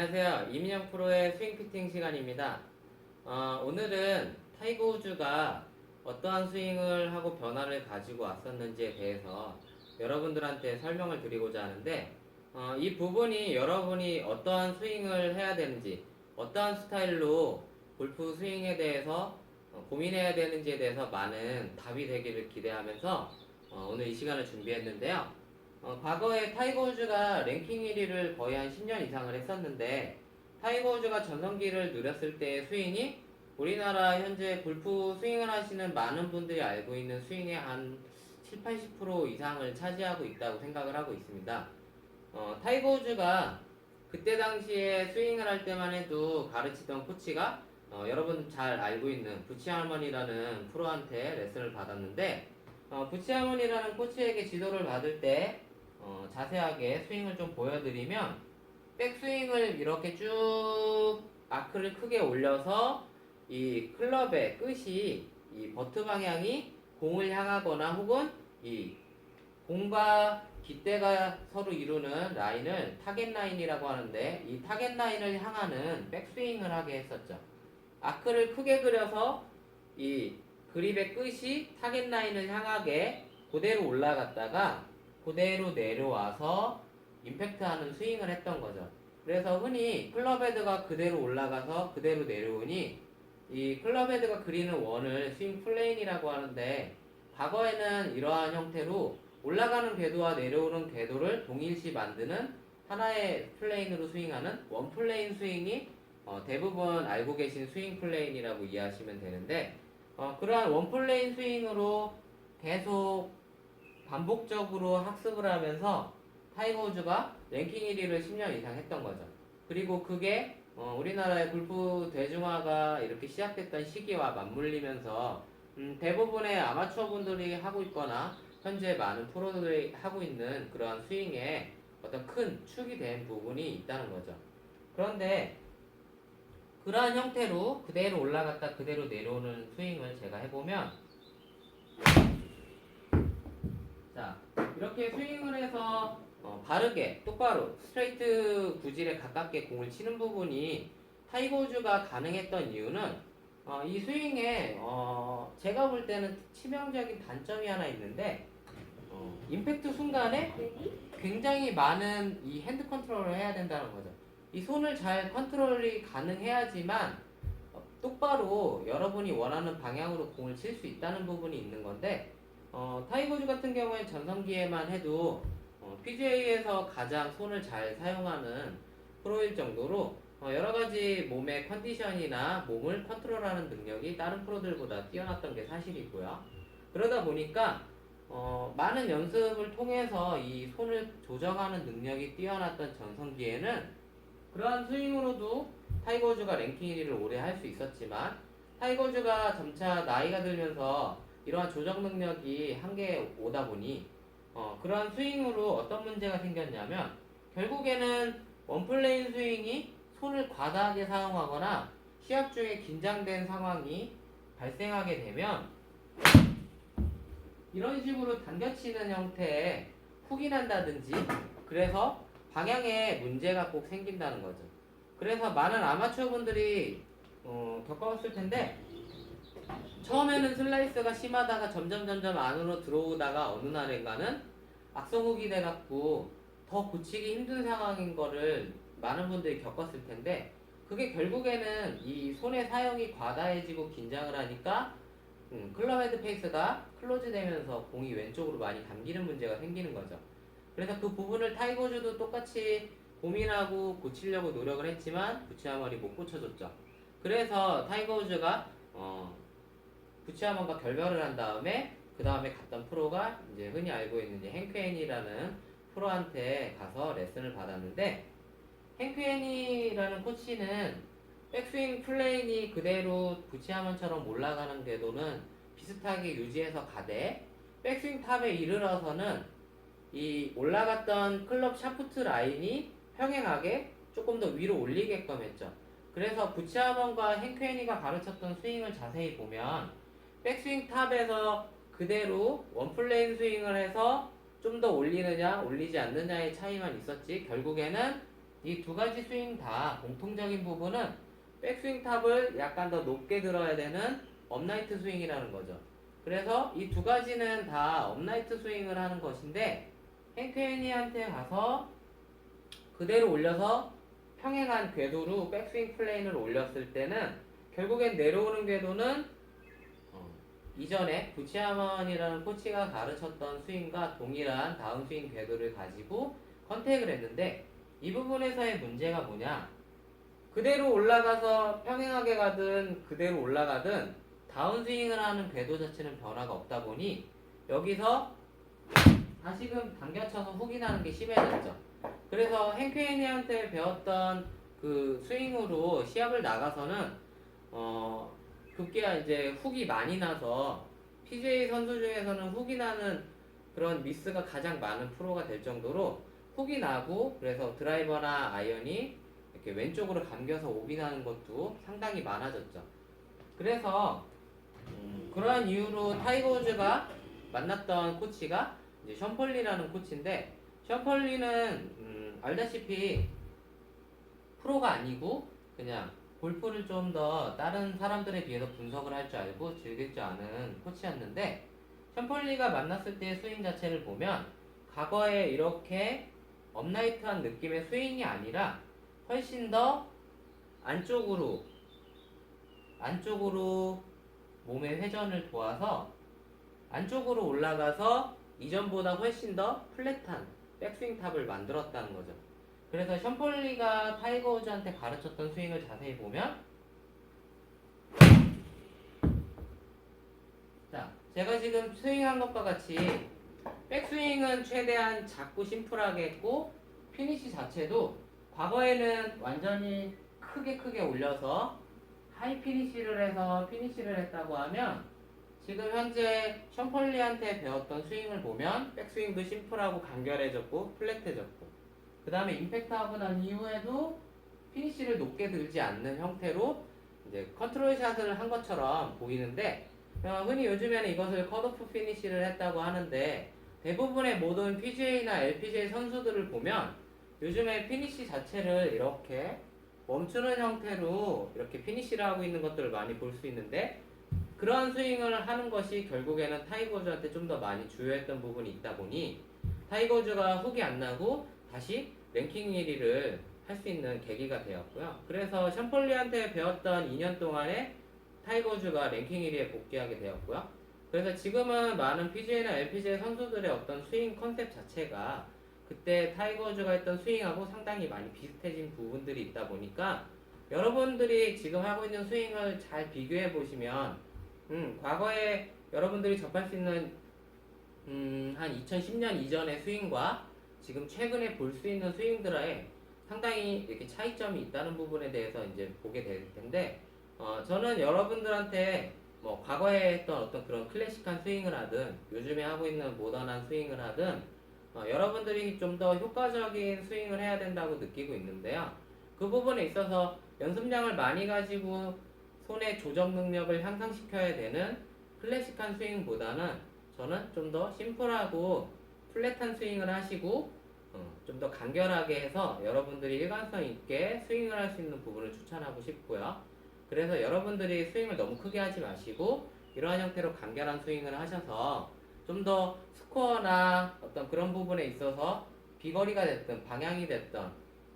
안녕하세요. 이민영 프로의 스윙 피팅 시간입니다. 어, 오늘은 타이거 우즈가 어떠한 스윙을 하고 변화를 가지고 왔었는지에 대해서 여러분들한테 설명을 드리고자 하는데 어, 이 부분이 여러분이 어떠한 스윙을 해야 되는지 어떠한 스타일로 골프 스윙에 대해서 어, 고민해야 되는지에 대해서 많은 답이 되기를 기대하면서 어, 오늘 이 시간을 준비했는데요. 어, 과거에 타이거 우즈가 랭킹 1위를 거의 한 10년 이상을 했었는데 타이거 우즈가 전성기를 누렸을 때의 스윙이 우리나라 현재 골프 스윙을 하시는 많은 분들이 알고 있는 스윙의 한 7, 80% 이상을 차지하고 있다고 생각을 하고 있습니다. 어, 타이거 우즈가 그때 당시에 스윙을 할 때만 해도 가르치던 코치가 어, 여러분 잘 알고 있는 부치 할머니라는 프로한테 레슨을 받았는데 어, 부치 할머니라는 코치에게 지도를 받을 때 어, 자세하게 스윙을 좀 보여드리면 백스윙을 이렇게 쭉 아크를 크게 올려서 이 클럽의 끝이 이 버트 방향이 공을 향하거나 혹은 이 공과 깃대가 서로 이루는 라인을 타겟 라인이라고 하는데 이 타겟 라인을 향하는 백스윙을 하게 했었죠. 아크를 크게 그려서 이 그립의 끝이 타겟 라인을 향하게 그대로 올라갔다가 그대로 내려와서 임팩트하는 스윙을 했던 거죠. 그래서 흔히 클럽헤드가 그대로 올라가서 그대로 내려오니 이 클럽헤드가 그리는 원을 스윙 플레인이라고 하는데 과거에는 이러한 형태로 올라가는 궤도와 내려오는 궤도를 동일시 만드는 하나의 플레인으로 스윙하는 원 플레인 스윙이 어, 대부분 알고 계신 스윙 플레인이라고 이해하시면 되는데 어, 그러한 원 플레인 스윙으로 계속 반복적으로 학습을 하면서 타이거 우즈가 랭킹 1위를 10년 이상 했던 거죠. 그리고 그게 어, 우리나라의 골프 대중화가 이렇게 시작됐던 시기와 맞물리면서 음, 대부분의 아마추어 분들이 하고 있거나 현재 많은 프로들이 하고 있는 그러한 스윙에 어떤 큰 축이 된 부분이 있다는 거죠. 그런데 그러한 형태로 그대로 올라갔다 그대로 내려오는 스윙을 제가 해보면 자 이렇게 스윙을 해서 어, 바르게 똑바로 스트레이트 구질에 가깝게 공을 치는 부분이 타이거 우즈가 가능했던 이유는 어, 이 스윙에 어, 제가 볼 때는 치명적인 단점이 하나 있는데 어, 임팩트 순간에 굉장히 많은 이 핸드 컨트롤을 해야 된다는 거죠. 이 손을 잘 컨트롤이 가능해야지만 어, 똑바로 여러분이 원하는 방향으로 공을 칠 수 있다는 부분이 있는 건데 어, 타이거즈 같은 경우에 전성기에만 해도 어, PGA에서 가장 손을 잘 사용하는 프로일 정도로 어, 여러 가지 몸의 컨디션이나 몸을 컨트롤하는 능력이 다른 프로들보다 뛰어났던 게 사실이고요. 그러다 보니까 어, 많은 연습을 통해서 이 손을 조정하는 능력이 뛰어났던 전성기에는 그러한 스윙으로도 타이거즈가 랭킹 1위를 오래 할 수 있었지만 타이거즈가 점차 나이가 들면서 이러한 조정 능력이 한계에 오다 보니 어, 그러한 스윙으로 어떤 문제가 생겼냐면 결국에는 원플레인 스윙이 손을 과다하게 사용하거나 시합 중에 긴장된 상황이 발생하게 되면 이런 식으로 당겨치는 형태의 훅이 난다든지 그래서 방향에 문제가 꼭 생긴다는 거죠. 그래서 많은 아마추어 분들이 어, 겪어봤을 텐데 처음에는 슬라이스가 심하다가 점점 점점 안으로 들어오다가 어느 날인가는 악성훅이 돼갖고 더 고치기 힘든 상황인 거를 많은 분들이 겪었을 텐데 그게 결국에는 이 손의 사용이 과다해지고 긴장을 하니까 음, 클럽 헤드 페이스가 클로즈 되면서 공이 왼쪽으로 많이 감기는 문제가 생기는 거죠. 그래서 그 부분을 타이거즈도 똑같이 고민하고 고치려고 노력을 했지만 부치아머리 못 고쳐줬죠. 그래서 타이거우즈가 어, 부치아머가 결별을 한 다음에 그 다음에 갔던 프로가 이제 흔히 알고 있는 이제 행크앤이라는 프로한테 가서 레슨을 받았는데 행크앤이라는 코치는 백스윙 플레인이 그대로 부치아먼처럼 올라가는 궤도는 비슷하게 유지해서 가되 백스윙 탑에 이르러서는 이 올라갔던 클럽 샤프트 라인이 평행하게 조금 더 위로 올리게끔 했죠. 그래서 부치아먼과 행크앤이가 가르쳤던 스윙을 자세히 보면 백스윙 탑에서 그대로 원플레인 스윙을 해서 좀 더 올리느냐 올리지 않느냐의 차이만 있었지 결국에는 이 두 가지 스윙 다 공통적인 부분은 백스윙 탑을 약간 더 높게 들어야 되는 업라이트 스윙이라는 거죠. 그래서 이 두 가지는 다 업라이트 스윙을 하는 것인데 행크애니한테 가서 그대로 올려서 평행한 궤도로 백스윙 플레인을 올렸을 때는 결국엔 내려오는 궤도는 어, 이전에 부치아먼이라는 코치가 가르쳤던 스윙과 동일한 다운 스윙 궤도를 가지고 컨택을 했는데 이 부분에서의 문제가 뭐냐 그대로 올라가서 평행하게 가든 그대로 올라가든 다운스윙을 하는 궤도 자체는 변화가 없다 보니 여기서 다시금 당겨쳐서 훅이 나는 게 심해졌죠. 그래서 행크애니한테 배웠던 그 스윙으로 시합을 나가서는 어 급기야 이제 훅이 많이 나서 PJ 선수 중에서는 훅이 나는 그런 미스가 가장 많은 프로가 될 정도로 훅이 나고 그래서 드라이버나 아이언이 이렇게 왼쪽으로 감겨서 오비 나는 것도 상당히 많아졌죠. 그래서 음, 그러한 이유로 타이거 우즈가 만났던 코치가 이제 션펄리라는 코치인데 션펄리는 음, 알다시피 프로가 아니고 그냥 골프를 좀 더 다른 사람들에 비해서 분석을 할 줄 알고 즐길 줄 아는 코치였는데 션펄리가 만났을 때의 스윙 자체를 보면 과거에 이렇게 업라이트한 느낌의 스윙이 아니라 훨씬 더 안쪽으로 안쪽으로 몸의 회전을 도와서 안쪽으로 올라가서 이전보다 훨씬 더 플랫한 백스윙 탑을 만들었다는 거죠. 그래서 션폴리가 타이거 우즈한테 가르쳤던 스윙을 자세히 보면 자, 제가 지금 스윙한 것과 같이 백스윙은 최대한 작고 심플하게 했고 피니시 자체도 과거에는 완전히 크게 크게 올려서 하이 피니시를 해서 피니시를 했다고 하면 지금 현재 션펄리한테 배웠던 스윙을 보면 백스윙도 심플하고 간결해졌고 플랫해졌고 그 다음에 임팩트 하고 난 이후에도 피니시를 높게 들지 않는 형태로 이제 컨트롤 샷을 한 것처럼 보이는데 어, 흔히 요즘에는 이것을 컷오프 피니시를 했다고 하는데 대부분의 모든 PGA나 LPGA 선수들을 보면 요즘에 피니시 자체를 이렇게 멈추는 형태로 이렇게 피니시를 하고 있는 것들을 많이 볼 수 있는데 그러한 스윙을 하는 것이 결국에는 타이거즈한테 좀 더 많이 주요했던 부분이 있다 보니 타이거즈가 훅이 안 나고 다시 랭킹 1위를 할 수 있는 계기가 되었고요. 그래서 샴폴리한테 배웠던 2년 동안에 타이거즈가 랭킹 1위에 복귀하게 되었고요. 그래서 지금은 많은 PGA나 LPGA 선수들의 어떤 스윙 컨셉 자체가 그때 타이거즈가 했던 스윙하고 상당히 많이 비슷해진 부분들이 있다 보니까 여러분들이 지금 하고 있는 스윙을 잘 비교해 보시면 음, 과거에 여러분들이 접할 수 있는 음, 한 2010년 이전의 스윙과 지금 최근에 볼 수 있는 스윙들에 상당히 이렇게 차이점이 있다는 부분에 대해서 이제 보게 될 텐데 어, 저는 여러분들한테 뭐 과거에 했던 어떤 그런 클래식한 스윙을 하든 요즘에 하고 있는 모던한 스윙을 하든 어, 여러분들이 좀 더 효과적인 스윙을 해야 된다고 느끼고 있는데요. 그 부분에 있어서 연습량을 많이 가지고 손의 조정 능력을 향상시켜야 되는 클래식한 스윙보다는 저는 좀 더 심플하고 플랫한 스윙을 하시고 어, 좀더 간결하게 해서 여러분들이 일관성 있게 스윙을 할 수 있는 부분을 추천하고 싶고요. 그래서 여러분들이 스윙을 너무 크게 하지 마시고 이러한 형태로 간결한 스윙을 하셔서 좀 더 스코어나 어떤 그런 부분에 있어서 비거리가 됐든 방향이 됐든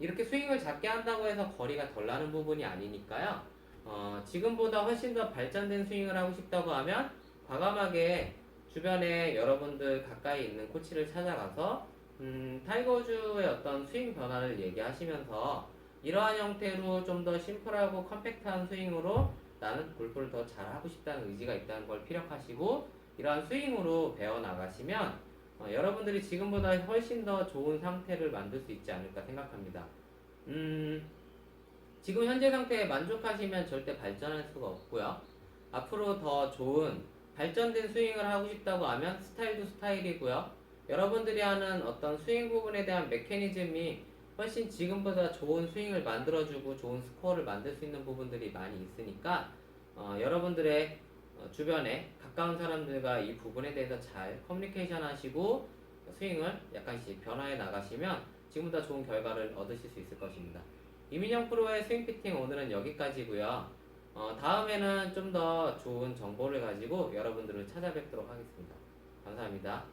이렇게 스윙을 작게 한다고 해서 거리가 덜 나는 부분이 아니니까요. 어, 지금보다 훨씬 더 발전된 스윙을 하고 싶다고 하면 과감하게 주변에 여러분들 가까이 있는 코치를 찾아가서 음, 타이거즈의 어떤 스윙 변화를 얘기하시면서 이러한 형태로 좀 더 심플하고 컴팩트한 스윙으로 나는 골프를 더 잘하고 싶다는 의지가 있다는 걸 피력하시고 이러한 스윙으로 배워나가시면 어, 여러분들이 지금보다 훨씬 더 좋은 상태를 만들 수 있지 않을까 생각합니다. 음, 지금 현재 상태에 만족하시면 절대 발전할 수가 없고요. 앞으로 더 좋은 발전된 스윙을 하고 싶다고 하면 스타일도 스타일이고요. 여러분들이 하는 어떤 스윙 부분에 대한 메커니즘이 훨씬 지금보다 좋은 스윙을 만들어주고 좋은 스코어를 만들 수 있는 부분들이 많이 있으니까 어, 여러분들의 어, 주변에 가까운 사람들과 이 부분에 대해서 잘 커뮤니케이션 하시고 스윙을 약간씩 변화해 나가시면 지금보다 좋은 결과를 얻으실 수 있을 것입니다. 이민영 프로의 스윙 피팅 오늘은 여기까지고요. 어, 다음에는 좀 더 좋은 정보를 가지고 여러분들을 찾아뵙도록 하겠습니다. 감사합니다.